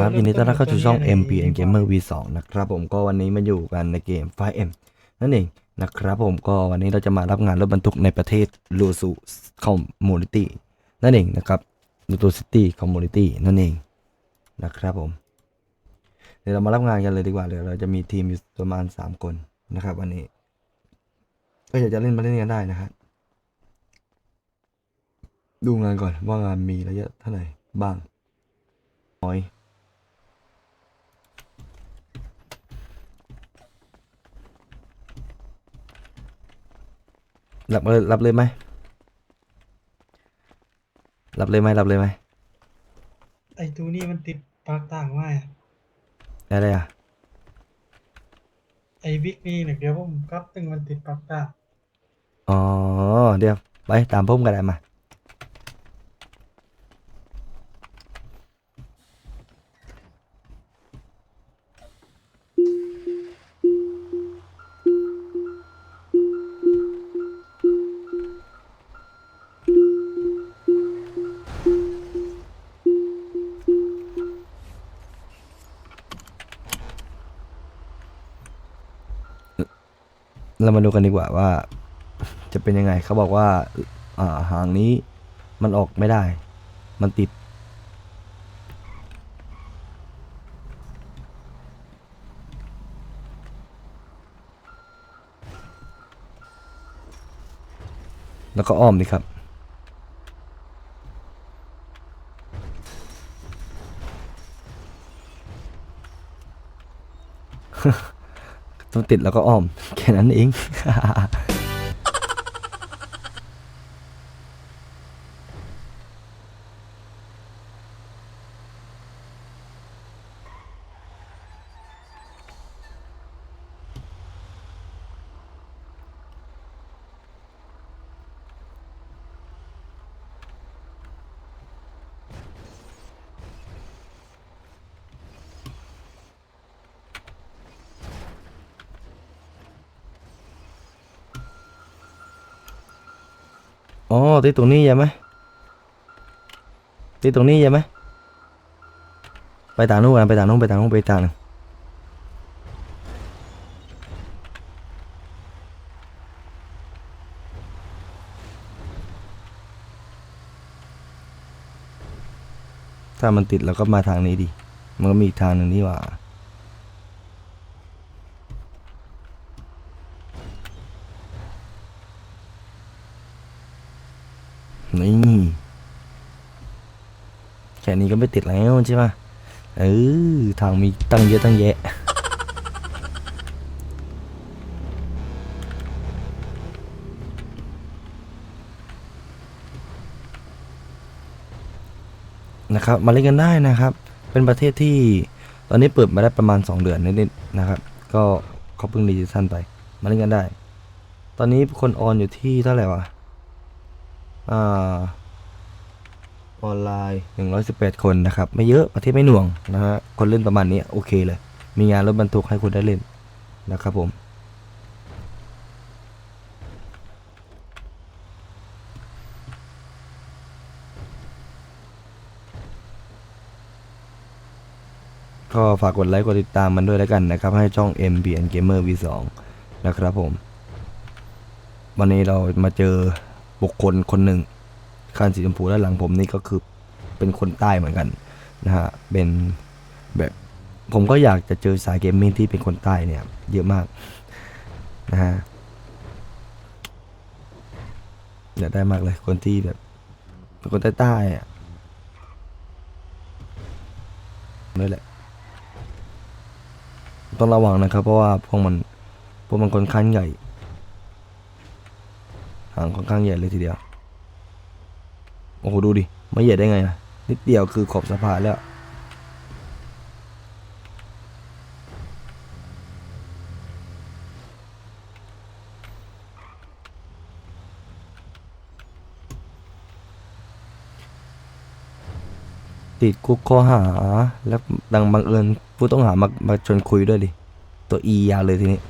ครับยินดีต้อนรับเข้าสู่ช่อง MPN Gamer V2 นะครับผมก็วันนี้มาอยู่กันในเกม 5M นั่นเองนะครับผมก็วันนี้เราจะมารับงานรถบรรทุกในประเทศลูซูคอมมูนิตี้นั่นเองนะครับลูซูซิตี้คอมมูนิตี้นั่นเองนะครับผม เดี๋ยวเรามารับงานกันเลยดีกว่าเดี๋ยวเราจะมีทีมอยู่ประมาณ 3 คนนะครับ วันนี้ ก็อยากจะเล่นมาเล่นกันได้นะครับดูงานก่อนว่างานมีระยะเท่าไหร่บ้างน้อย รับเลยรับเลยไหมรับเลยไหมรับเลยไหมไอ้ตูนี่มันติดปากต่างมากอะไรอะไอ้บิ๊กนี่เนี่ยเดี๋ยวผมกลับตึงมันติดปากต่างอ๋อเดี๋ยวไปตามพุ่มกันได้มา เรามาดูกันดีกว่าว่า จะเป็นยังไงเขาบอกว่าอ่าหางนี้มันออกไม่ได้ มันติด แล้วก็อ้อมนี่ครับ ต้องติดแล้วก็อ้อม แค่นั้นเอง อ๋อติดตรงนี้ใช่ไหมติดตรงนี้ใช่ไหมไปทางนู้นกันไปทางนู้นไปทางนู้นไปทางนึงถ้ามันติดเราก็มาทางนี้ดิมันก็มีอีกทางหนึ่งนี่ว่า นี่แค่นี้ก็ไม่ติดแล้วใช่ไหมเออทางมีตั้งเยอะตั้งแยะนะครับมาเล่นกันได้นะครับ เป็นประเทศที่ตอนนี้เปิดมาได้ประมาณ 2 เดือนนิดๆนะครับ ก็เขาเพิ่งรีจิสันไป มาเล่นกันได้ ตอนนี้คนออนอยู่ที่เท่าไหร่วะ อออนไลน์ 118 คนนะครับ ไม่เยอะประเทศไม่หน่วงนะฮะคนเล่นประมาณนี้โอเคเลย มีงานรถบรรทุกให้คุณได้เล่นนะครับผมก็ฝากกดไลค์กดติดตามมันด้วยแล้วกันนะครับ ให้ช่อง MBN Gamer V2 นะครับผม วันนี้เรามาเจอ บุคคลคนหนึ่งคันสีชมพูด้านหลังผมนี่ก็คือเป็นคนใต้เหมือนกันนะฮะเป็นแบบผมก็อยากจะเจอสายเกมมิ่งที่เป็นคนใต้เนี่ย เยอะมากนะฮะอยากได้มากเลยคนที่แบบเป็นคนใต้ๆอะนี่แหละต้องระวังนะครับ เพราะว่าพวกมันพวกมันค่อนข้างใหญ่างค่อนข้างใหญ่เลยทีเดียว โอ้โหดูดิ ไม่ใหญ่ได้ไงนะนิดเดียวคือขอบสะพานแล้ว ติดคุกข้อหา แล้วดังบังเอิญผู้ต้องหามามาชวนคุยด้วยดิ ตัว E ยาวเลยทีนี้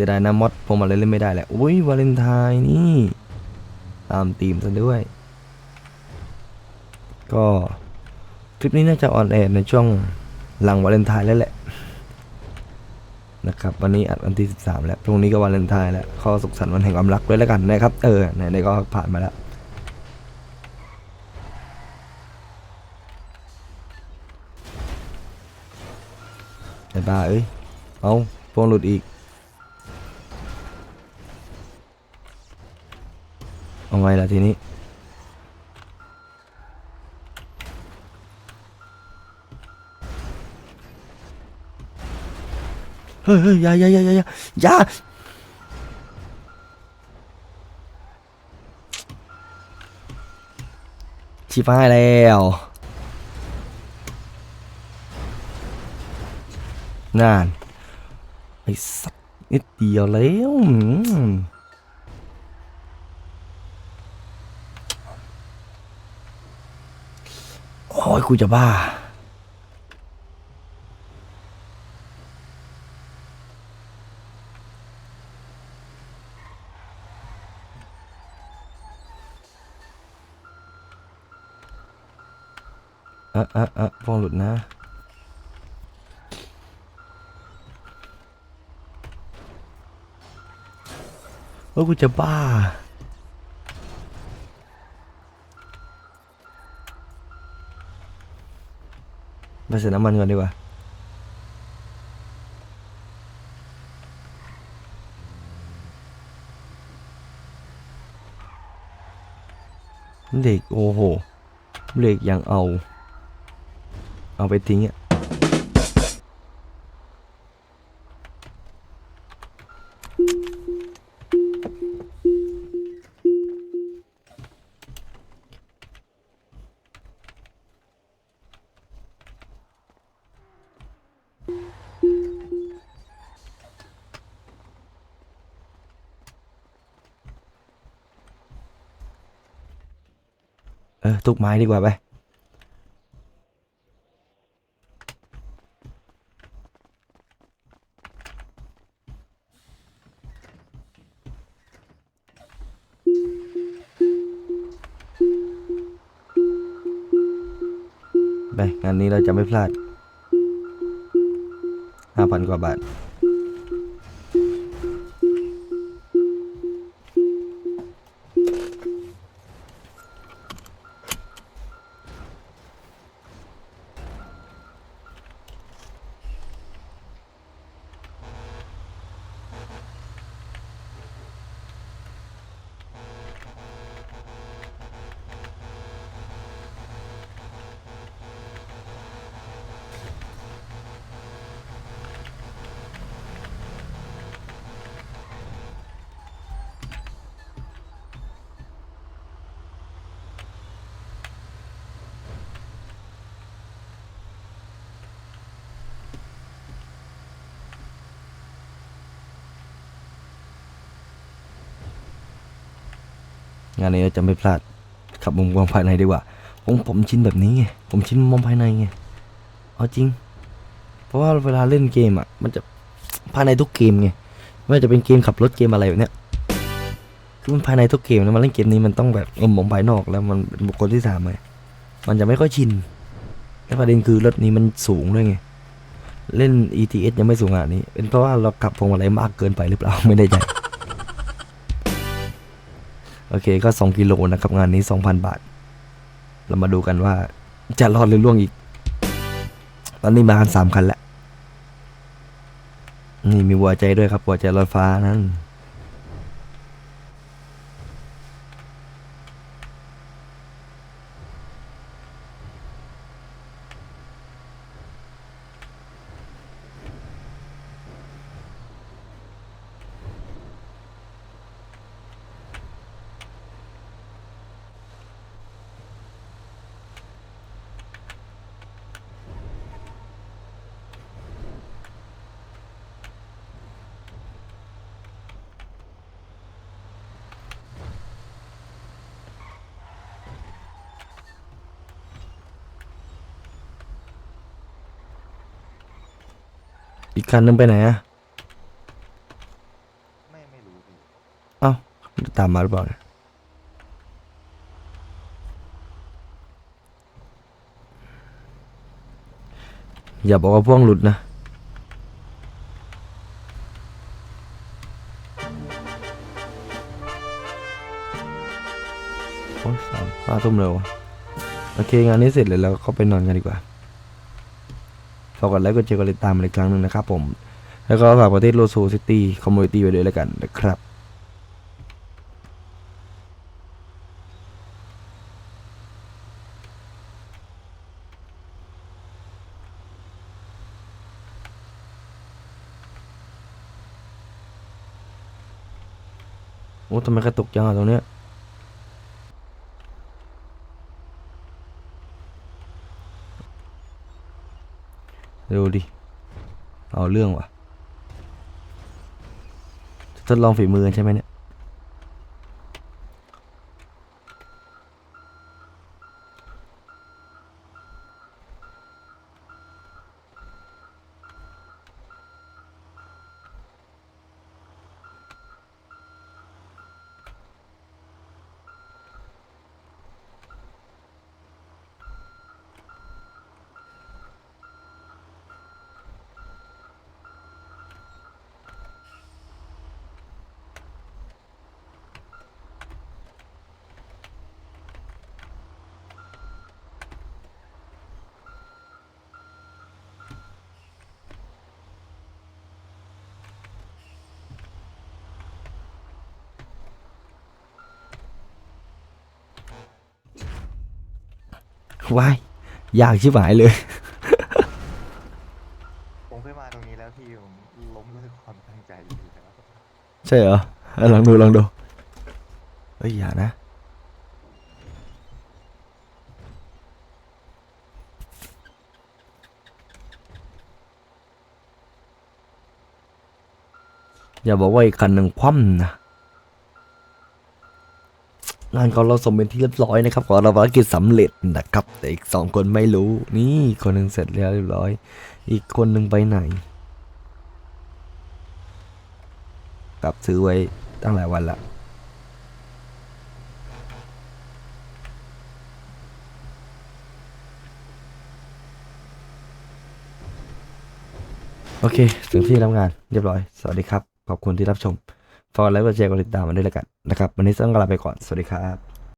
สียดายนะมอดผมอะไรเล่นไม่ได้แหละอุ้ยวาเลนไทน์นี่ ตามธีมซะด้วย ก็คลิปนี้น่าจะออนแอร์ในช่วงหลังวาเลนไทน์แล้วแหละนะครับวันนี้อัดวันที่ 13 แล้วพรุ่งนี้ก็วาเลนไทน์แล้วขอสุขสันต์วันแห่งความรักด้วยแล้วกันนะครับ เออไหนๆก็ผ่านมาแล้วไอ้บ้าเอ้ยเอาพวงหลุดอีก เอาไงล่ะทีนี้ เฮ้ยเฮ้ยอย่าอย่าอย่าอย่าอย่าอย่าชิบหายแล้วนั่นไอ้สักนิดเดียวแล้วอืม โอ้ยกูจะบ้า อะอะอะฟองหลุดนะเฮ้ยกูจะบ้า ไปเส่น้ำมันก่อนดีกว่าเด็กโอ้โหเด็กยังเอา เอาไปทิ้งอะ ออทุกไม้ดีกว่าไปไปงานนี้เราจะไม่พลาดห้าพันกว่าบาท งานนี้เราจะไม่พลาดขับมุมมองภายในดีกว่าผมผมชินแบบนี้ไงผมชินมุมมองภายในไงเอาจริง เพราะว่าเวลาเล่นเกมอะ มันจะภายในทุกเกมไงไม่ว่าจะเป็นเกมขับรถเกมอะไรแบบเนี้ยคือมันภายในทุกเกมแล้วมาเล่นเกมนี้มันต้องแบบมุมมองภายนอกแล้วมันเป็นบุคคลที่สามไงมันจะไม่ค่อยชินและประเด็นคือรถนี้มันสูงด้วยไงเล่น ETS ยังไม่สูงขนาดนี้ เป็นเพราะว่าเราขับพวงมาลัยมากเกินไปหรือเปล่าไม่ได้ใจ โอเคก็ 2 กิโลนะครับ งานนี้ 2,000 บาท เรามาดูกันว่าจะรอดหรือล่วงอีก ตอนนี้มากันสามคันแล้ว นี่มีหัวใจด้วยครับหัวใจรถฟ้านั่น อีกคันนึงไปไหนอะไม่ไม่รู้พี่เอ้าตามมาหรือเปล่าอย่าบอกว่าพ่วงหลุดนะ โอ้ยสามห้าทุ่มเร็วโอเค งานนี้เสร็จเลยแล้วก็ไปนอนกันดีกว่า ฝากกดไลค์กดแชร์กดติดตามมาอีกครั้งหนึ่งนะครับผม แล้วก็ฝากประเทศโลซูซิตี้คอมมูนิตี้ไว้ด้วยแล้วกันนะครับโอ้ทำไมกระตุกจังอะตรงเนี้ย เร็วดิ เอาเรื่องว่ะทดลองฝีมือกันใช่ไหมเนี่ย ว้ายยากชิบหายเลย ผมเคยมาตรงนี้แล้วพี่ผมล้มด้วยความตั้งใจอยู่แล้วใช่เหรออะลองดูลองดูเฮ้ยอย่านะ อย่าบอกว่าอีกคันหนึ่งคว่ำนะ งานของเราสมเป็นที่เรียบร้อยนะครับขอเราภารกิจสำเร็จนะครับ แต่อีกสองคนไม่รู้นี่คนหนึ่งเสร็จแล้วเรียบร้อย อีกคนหนึ่งไปไหนกลับซื้อไว้ตั้งหลายวันละโอเค ถึงที่ทำงานเรียบร้อย สวัสดีครับ ขอบคุณที่รับชม ฝากไลค์กดแชร์กดติดตามมาด้วยแล้วกันนะครับ วันนี้ต้องลาไปก่อน สวัสดีครับ